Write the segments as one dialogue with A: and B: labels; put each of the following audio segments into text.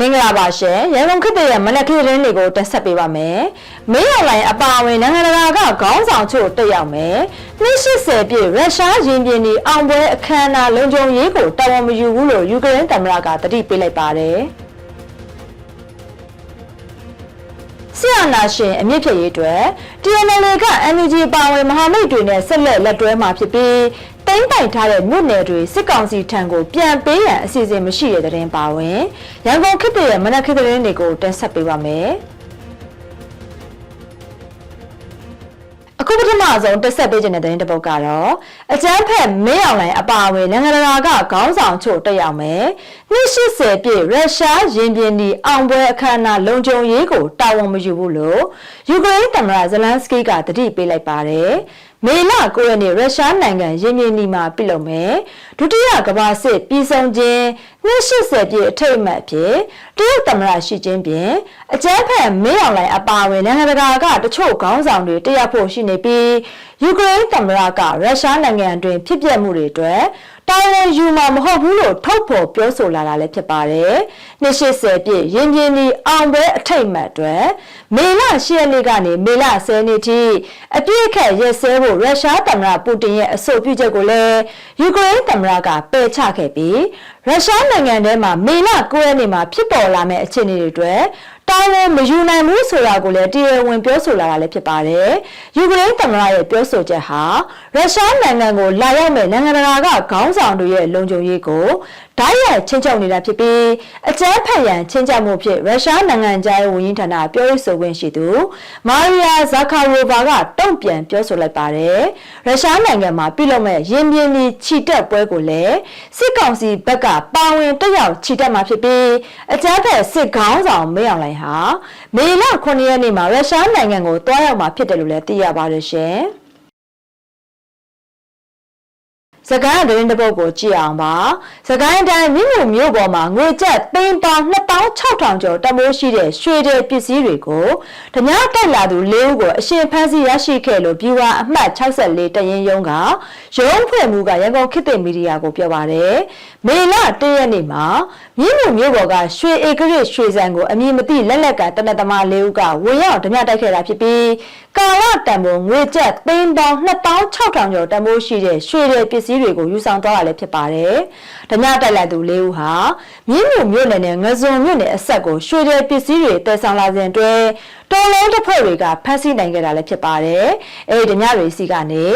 A: မင်္ဂလာပါရှင်ရန်ကုန်ခေတ်ရဲ့မနက်ခင်းသတင်းတွေကိုတက်ဆက်ပေးပါမယ်။မင်းအွန်လိုင်းအပါအဝင်နိုင်ငံတကာကခေါင်းဆောင်ချို့တက်ရောက်မယ်။280ပြည့်ရုရှားရင်ပြင်ဒီအောင်ပွဲအခမ်းအနားလုံခြုံရေးကိုတာဝန်မယူဘူးလို့ယူကရိန်းသမ္မတကတတိပေးလိုက်ပါတယ်။ဆီယနာရှင်အမြင့်ဖြစ်ရေးအတွက် TNL က NUG ပါဝင်မဟာမိတ်တွေနဲ့ဆက်လက်လက်တွဲမှာဖြစ်ပြီး တိမ့်ပိုင်ထားတဲ့မြို့နယ်တွေစစ်ကောင်စီထံကိုပြန်ပေးရန်အစီအစဉ်မရှိတဲ့တဲ့တင်ပါဝင်ရန်ကုန်ခေတ်တရဲ့မနက်ခေတ်သတင်းတွေကိုတင်ဆက်ပေးပါမယ်။အခုပထမဆုံးတက်ဆက်ပေးခြင်းတဲ့သတင်းတစ်ပုဒ်ကတော့အကျန်းဖက်မင်းအောင်လိုင်းအပါအဝင်နိုင်ငံတကာကခေါင်းဆောင်ချို့တက်ရောက်မယ်။280ပြည့်ရုရှားရင်ပြင်ဒီအောင်ပွဲအခမ်းအနားလုံခြုံရေးကိုတာဝန်မယူဘူးလို့ယူကရိန်းသမ္မတဇလန်စကီကတတိပေးလိုက်ပါတယ်။ မေလ9ရက်နေ့ရုရှားနိုင်ငံရင်ပြင်ဒီမှာပြုလုပ်မယ်။ဒုတိယကမ္ဘာစစ်ပြည်ဆုံးခြင်း280ပြည့်အထိတ်အမှတ်ဖြစ်တရုတ်သမ္မတရှီကျင်းပင်အကြမ်းဖက်မင်းအောင်လိုင်းအပါအဝင်နိုင်ငံတကာကတချို့ခေါင်းဆောင်တွေတက်ဖို့ရှိနေပြီးယူကရိန်းသမ္မတကရုရှားနိုင်ငံအတွင်းဖြစ်ပျက်မှုတွေအတွက် တာဝန်ယူမှာမဟုတ်ဘူးလို့ထုတ်ဖော်ပြောဆိုလာတာလည်းဖြစ်ပါတယ်။280ပြည့်ရင်ပြင်းဒီအောင်ပွဲအထိတ်မှတ်အတွက်မေလ10ရက်နေ့ကနေမေလ10ရက်နေ့ထိအပြည့်အခက်ရက်စဲဖို့ရုရှားသမ္မတပူတင်ရဲ့အဆိုပြုချက်ကိုလည်းယူကရိန်းသမ္မတကပယ်ချခဲ့ပြီး ရုရှားနိုင်ငံထဲမှာမေလ9ရက်နေ့မှာဖြစ်ပေါ်လာမယ့်အခြေအနေတွေအတွက်တာဝန်မယူနိုင်ဘူးဆိုတာကိုလည်းတရားဝင်ပြောဆိုလာတာလည်းဖြစ်ပါတယ်။ယူကရိန်းသမ္မတရဲ့ပြောဆိုချက်ဟာရုရှားနိုင်ငံကိုလာရောက်မဲ့နိုင်ငံတကာကခေါင်းဆောင်တွေရဲ့လုံခြုံရေးကို ဓာတ်ရိုက်ချင်းချုပ်နေတာဖြစ်ပြီးအကြမ်းဖက်ရန်ချင်းချမှုဖြစ်ရုရှားနိုင်ငံသားရဲ့ဝန်ကြီးဌာနပြောရေးဆိုခွင့်ရှိသူမာရီယာဇာခါရိုဗာကတုံ့ပြန်ပြောဆိုလိုက်ပါတယ်။ရုရှားနိုင်ငံမှာပြုလုပ်မဲ့ရင်းပြင်းပြီးခြိတက်ပွဲကိုလည်းစစ်ကောင်စီဘက်ကပါဝင်တက်ရောက်ခြိတက်မှာဖြစ်ပြီးအကြမ်းဖက်စစ်ခေါင်းဆောင်မေအောင်လိုင်ဟာမေလ9ရက်နေ့မှာရုရှားနိုင်ငံကိုတွားရောက်မှာဖြစ်တယ်လို့လည်းသိရပါတယ်ရှင်။ စကိုင်းသတင်းတစ်ပုဒ်ကိုကြည့်အောင်ပါစကိုင်းတိုင်းမြို့မြို့မြို့ပေါ်မှာငွေကျပ်သိန်းပေါင်း2600ကျော်တမိုးရှိတဲ့ရွှေတဲ့ပစ္စည်းတွေကိုဓမြတိုက်လာသူ၄ဦးကိုအရှင်ဖမ်းဆီးရရှိခဲ့လို့ပြည်ဝအမှတ်64တရင်ရုံးကရုံးဖွဲ့မှုကရန်ကုန်ခေတ်သစ်မီဒီယာကိုပြောပါတယ်မေလ၁ရက်နေ့မှာမြို့မြို့မြို့ပေါ်ကရွှေဧကရရွှေစံကိုအမည်မသိလက်လက်ကတနက်သမား၄ဦးကဝင်ရောက်ဓမြတိုက်ခဲ့တာဖြစ်ပြီးကာလတန်ဖိုးငွေကျပ်သိန်းပေါင်း2600ကျော်တမိုးရှိတဲ့ရွှေတဲ့ပစ္စည်းတွေကိုယူဆောင်သွားတာလည်းဖြစ်ပါတယ်။ဓမြတက်လိုက်သူလေးဦးဟာမြင်းမြို့မြို့နယ်နဲ့ငဇွန်မြို့နယ်အဆက်ကိုရွှေတဲ့ပစ္စည်းတွေတည်ဆောင်လာစဉ်အတွင်း တော်လုံးတစ်ဖွဲ့တွေကဖမ်းဆီးနိုင်ခဲ့တာလည်းဖြစ်ပါတယ်။အဲဒီဓမြတွေစီကနေ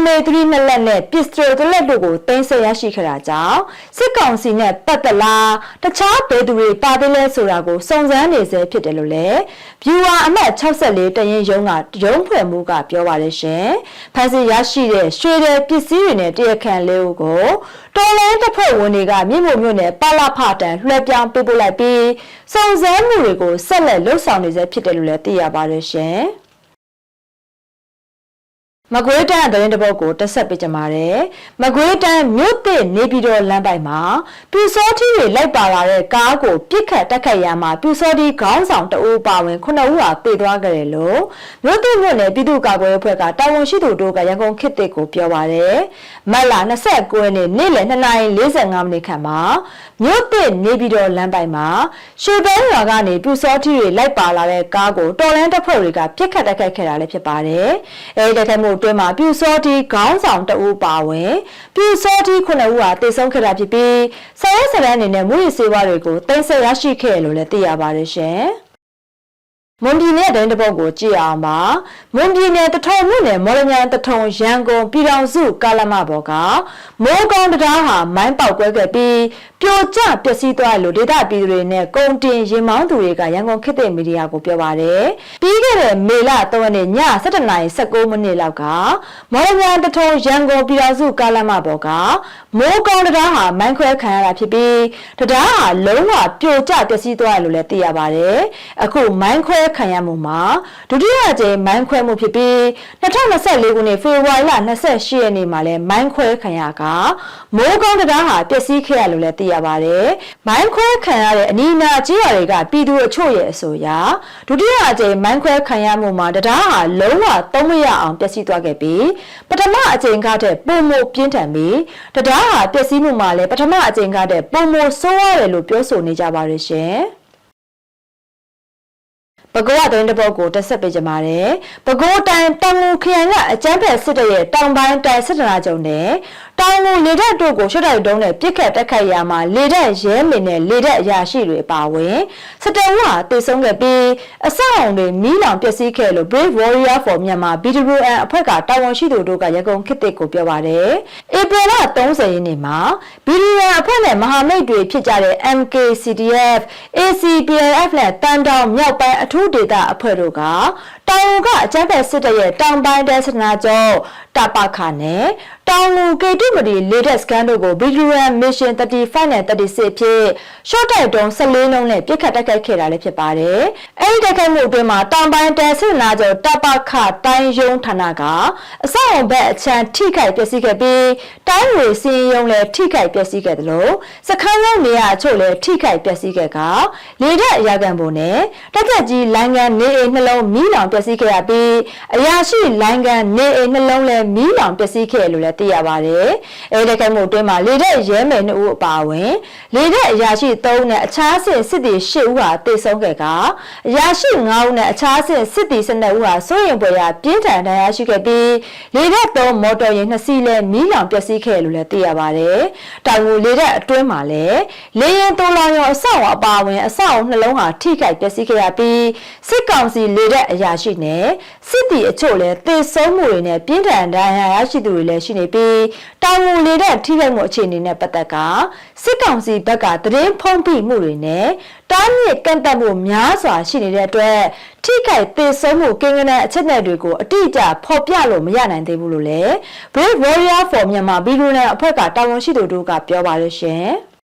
A: MA3 နှစ်လက်နဲ့ pistol တစ်လက်တို့ကိုတင်ဆက်ရရှိခဲ့တာကြောင့်စစ်ကောင်စီနဲ့ပတ်သက်လားတခြားဘယ်သူတွေပါသေးလဲဆိုတာကိုစုံစမ်းနေဆဲဖြစ်တယ်လို့လည်း viewer အမှတ်64တရင်ရုံးကရုံးဖွဲ့မှုကပြောပါတယ်ရှင်။ဖမ်းဆီးရရှိတဲ့ရွှေတဲ့ပစ္စည်းတွေနဲ့တရခန့်လေးဦးကိုတော်လိုင်းတစ်ဖွဲ့ဝင်တွေကမြို့မြို့မြို့နယ်ပါလာဖတန်လွှဲပြောင်းပေးပို့လိုက်ပြီးစုံစမ်းမှုတွေကိုဆက်လက်လှုပ်ဆောင်နေဆဲဖြစ်တယ်လို့လည်းသိရပါတယ်ရှင်။ မကွေးတန်းသတင်းတစ်ပုဒ်ကိုတက်ဆက်ပေးကြပါမယ်။မကွေးတန်းမြို့သစ်နေပြည်တော်လမ်းပိုင်မှာပြူစောထီးတွေလိုက်ပါလာတဲ့ကားကိုပြစ်ခတ်တက်ခတ်ရမှာပြူစောထီးခေါင်းဆောင်တအူးပါဝင်ခုနှစ်ဦးဟာတေသွားကြတယ်လို့မြို့သစ်မြို့နယ်ပြည်သူ့ကာကွယ်ရေးအဖွဲ့ကတာဝန်ရှိသူတို့ကရန်ကုန်ခေတ်သစ်ကိုပြောပါရယ်။မတ်လ29ရက်နေ့နေ့လယ်2:45မိနစ်ခန့်မှာမြို့သစ်နေပြည်တော်လမ်းပိုင်မှာရွှေဘဲရွာကနေပြူစောထီးတွေလိုက်ပါလာတဲ့ကားကိုတော်လန်းတပ်ဖွဲ့တွေကပြစ်ခတ်တက်ခတ်ခဲ့တာလည်းဖြစ်ပါတယ်။အဲဒီတက်ခတ်မှုအတွင်းမှာပြူစောထီးခေါင်းဆောင်တအူးပါဝင်ပြူစောထီး9ဦးဟာတေဆုံးခဲ့တာဖြစ်ပြီးဆရဲဆရန်အနေနဲ့မူရစေဝါတွေကိုတင်ဆက်ရရှိခဲ့လို့လည်းသိရပါတယ်ရှင်။ မွန်ပြည်နယ်တိုင်းတစ်ပုတ်ကိုကြည့်အောင်ပါမွန်ပြည်နယ်တထုံမြို့နယ်မော်လမြိုင်တထုံရန်ကုန်ပြည်တော်စုကာလမဘော်ကမိုးကောင်းတရားဟာမိုင်းပေါက်ကွဲခဲ့ပြီးပြိုကျပျက်စီးသွားလို့ဒေသပြည်သူတွေနဲ့ကုန်တင်ရင်မောင်းသူတွေကရန်ကုန်ခေတ်သစ်မီဒီယာကိုပြောပါတယ်ပြီးခဲ့တဲ့မေလ3ရက်နေ့ည7:19မိနစ်လောက်ကမော်လမြိုင်တထုံရန်ကုန်ပြည်တော်စုကာလမဘော်ကမိုးကောင်းတရားဟာမိုင်းခွဲခံရတာဖြစ်ပြီးတရားဟာလုံးဝပြိုကျပျက်စီးသွားတယ်လို့လည်းသိရပါတယ်အခုမိုင်းခွဲခံရမှုမှာဒုတိယကြိမ်မိုင်းခွဲမှုဖြစ်ပြီး2024ခုနှစ်ဖေဖော်ဝါရီလ28ရက်နေ့မှာလည်းမိုင်းခွဲခံရကမိုးကောင်းတရားဟာပျက်စီးခဲ့ရလို့လည်းသိသိရပါတယ်။မိုင်းခွဲခံရတဲ့အနီးအနားကြေးရွာတွေကပြည်သူအချို့ရဲ့အဆိုအရဒုတိယအကြိမ်မိုင်းခွဲခံရမှုမှာတရားဟာလုံးဝသုံးမရအောင်ပျက်စီးသွားခဲ့ပြီးပထမအကြိမ်ကတည်းပုံမပြင်းထန်ပြီးတရားဟာပျက်စီးမှုမှာလည်းပထမအကြိမ်ကတည်းပုံမဆိုးရတယ်လို့ပြောဆိုနေကြပါရရှင်။ ပဲခူးကသတင်းတစ်ပုဒ်ကိုတက်ဆက်ပေးကြပါမယ်။ပဲခူးတိုင်းတောင်ငူခရိုင်ကအကျန်းဖက်စစ်တပ်ရဲ့တောင်ပိုင်းတိုင်းစစ်တပ်ကြုံနဲ့တောင်ငူလေတပ်တို့ကိုရှုတ်တိုက်တုံးနဲ့ပြစ်ခတ်တက်ခတ်ရာမှာလေတပ်ရဲမင်းနဲ့လေတပ်အရာရှိတွေပါဝင်စစ်တပ်ကတေဆုံးခဲ့ပြီးအဆောက်အုံတွေမီးလောင်ပျက်စီးခဲ့လို့ Brave Warrior for Myanmar BWN အဖွဲ့ကတာဝန်ရှိသူတို့ကရကုန်ခေတ်တစ်ကိုပြောပါတယ်။ဧပြီလ30ရက်နေ့မှာ BWN အဖွဲ့နဲ့မဟာမိတ်တွေဖြစ်ကြတဲ့ MKCDF, ACPLF နဲ့တန်တောင်မြောက်ပိုင်းအထူးဒေသအဖွဲ့တို့က တောင်ကအကြမ်းဖက်စစ်တပ်ရဲ့တောင်ပိုင်းတပ်စနာကျော်တပခနဲ့တောင်လူကေတုမတီလေတက်စကန်တို့ကို BWN Mission 35နဲ့36ဖြစ် short တိုက်တုံး14လုံးနဲ့ပြစ်ခတ်တိုက်ခိုက်ခဲ့တာလည်းဖြစ်ပါတယ်။အဲဒီတိုက်ခိုက်မှုအတွင်းမှာတောင်ပိုင်းတပ်စနာကျော်တပခတိုင်းယုံဌာနကအဆောက်အုံဘက်အချမ်းထိခိုက်ပျက်စီးခဲ့ပြီးတိုင်းဝေစင်းယုံလည်းထိခိုက်ပျက်စီးခဲ့တယ်လို့စခန်းရောက်နေရအချို့လည်းထိခိုက်ပျက်စီးခဲ့ကလေတက်အရာခံပုံနဲ့တက်သက်ကြီးလိုင်းကန်နေအိမ်နှလုံးမီးလောင်ပျက်စီးခဲ့ရပြီးအရာရှိလိုင်းကန်နေအိမ်နှလုံးလည်းမီးလောင်ပျက်စီးခဲ့လို့လည်းသိရပါတယ်။အဲဒီတိုက်ခိုက်မှုအတွင်းမှာလေတက်ရဲမယ်နှစ်ဦးအပါအဝင်လေတက်အရာရှိ3ဦးနဲ့အခြားဆင့်စစ်သည်10ဦးဟာတေဆုံးခဲ့ကအရာရှိ9ဦးနဲ့အခြားဆင့်စစ်သည်12ဦးဟာစိုးရင်ပွဲရာပြင်းထန်ဒဏ်ရာရှိခဲ့ပြီးလေတက်3မော်တော်ယာဉ်2စီးလည်းမီးလောင်ပျက်စီးခဲ့လို့လည်းသိရပါတယ်။တောင်ငူလေတက်အတွင်းမှာလည်းလေရင်တိုးလောင်ရောအဆောက်အပါအဝင်အဆောက်အုံနှလုံးဟာထိခိုက်ပျက်စီးခဲ့ရပြီးစစ်ကောင်စီလေတက်အရာရှိနဲ့စစ်တီအချို့လည်းသေဆုံးမှုတွေနဲ့ပြင်းထန်ဒဏ်ရာရရှိသူတွေလည်းရှိနေပြီးတောင်ငူလေတက်ထိခိုက်မှုအခြေအနေနဲ့ပတ်သက်ကစစ်ကောင်စီဘက်ကသတင်းဖုံးပြမှုတွေနဲ့တားမြစ်ကန့်သက်မှုများစွာရှိနေတဲ့အတွက်ထိခိုက်သေဆုံးမှုကိန်းဂဏန်းအချက်အလက်တွေကိုအတိအကျဖော်ပြလို့မရနိုင်သေးဘူးလို့လည်း Brave Warrior for Myanmar ဘီလူနယ်အဖွဲ့ကတာဝန်ရှိသူတို့ကပြောပါရရှင်။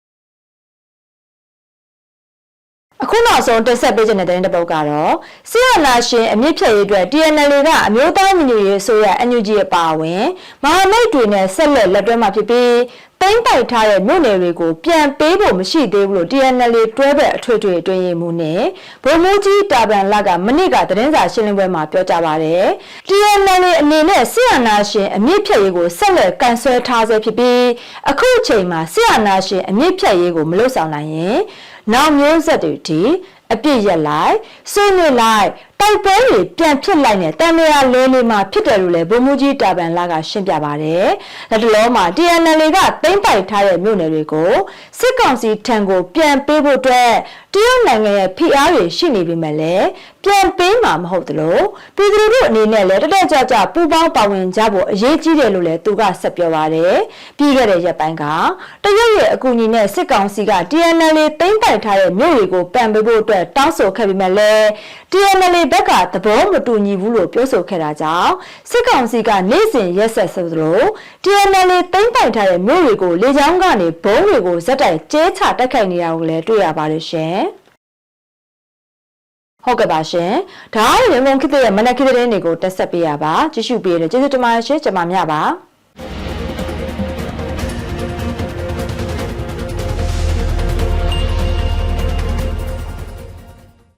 A: အခုနောက်ဆုံးတက်ဆက်ပေးခြင်းတဲ့တဲ့တစ်ပုဒ်ကတော့ဆီယနာရှင်အမြင့်ဖြတ်ရေးအတွက် TNL ကအမျိုးသားညီညွတ်ရေးဆိုရ NUG အပါအဝင်မဟာမိတ်တွေနဲ့ဆက်လက်လက်တွဲမှာဖြစ်ပြီး တိမ့်ပိုက်ထားတဲ့မြို့နယ်တွေကိုပြန်ပေးဖို့မရှိသေးဘူးလို့ TNL တွဲဘက်အထွေထွေအတွင်းရေးမှူးနဲ့ဗိုလ်မှူးကြီးတာဗန်လကမနစ်ကသတင်းစာရှင်းလင်းပွဲမှာပြောကြားပါတယ်။ TNL အနေနဲ့ဆီယနာရှင်အမြင့်ဖြတ်ရေးကိုဆက်လက်ကန်ဆယ်ထားဆဲဖြစ်ပြီးအခုအချိန်မှာဆီယနာရှင်အမြင့်ဖြတ်ရေးကိုမလွတ်ဆောင်နိုင်ရင်နောက်မျိုးဆက်တွေဒီအပြစ်ရက်လိုက်ဆွေးနွေးလိုက် တိုက်ပွဲတွေပြန်ဖြစ်လိုက်နဲ့တန်မြာလဲလေးမှာဖြစ်တယ်လို့လည်းဗိုလ်မှူးကြီးတာပန်လာကရှင်းပြပါတယ်။လက်တလုံးမှာ TNL ကတိမ့်ပိုက်ထားတဲ့မြို့နယ်တွေကိုစစ်ကောင်စီထံကိုပြန်ပေးဖို့အတွက်တရုတ်နိုင်ငံရဲ့ဖိအားတွေရှိနေပေမဲ့လည်းပြန်ပေးမှာမဟုတ်သလိုပြည်သူတို့အနေနဲ့လည်းတက်တက်ကြွကြွပူးပေါင်းပါဝင်ကြဖို့အရေးကြီးတယ်လို့လည်းသူကဆက်ပြောပါတယ်။ပြီးခဲ့တဲ့ရက်ပိုင်းကတရုတ်ရဲ့အကူအညီနဲ့စစ်ကောင်စီက TNL တိမ့်ပိုက်ထားတဲ့မြို့တွေကိုပံ့ပေးဖို့အတွက်တောင်းဆိုခဲ့ပေမဲ့လည်း TNL ဘက်ကသဘောမတူညီဘူးလို့ပြောဆိုခဲ့တာကြောင့်စစ်ကောင်စီကနေ့စဉ်ရက်ဆက်ဆိုသလို TNL တိမ့်ပိုက်ထားတဲ့မြို့တွေကိုလေကြောင်းကနေဘုံတွေကိုဇက်တိုက်ကျဲချတိုက်ခိုက်နေတာကိုလည်းတွေ့ရပါတယ်ရှင်ဟုတ်ကဲ့ပါရှင်ဒါကရန်ကုန်ခေတ်ရဲ့မနက်ခင်းသတင်းတွေကိုတက်ဆက်ပေးရပါကြည့်ရှုပေးရတဲ့ကျေးဇူးတင်ပါတယ်ရှင်ကျွန်မမြပါ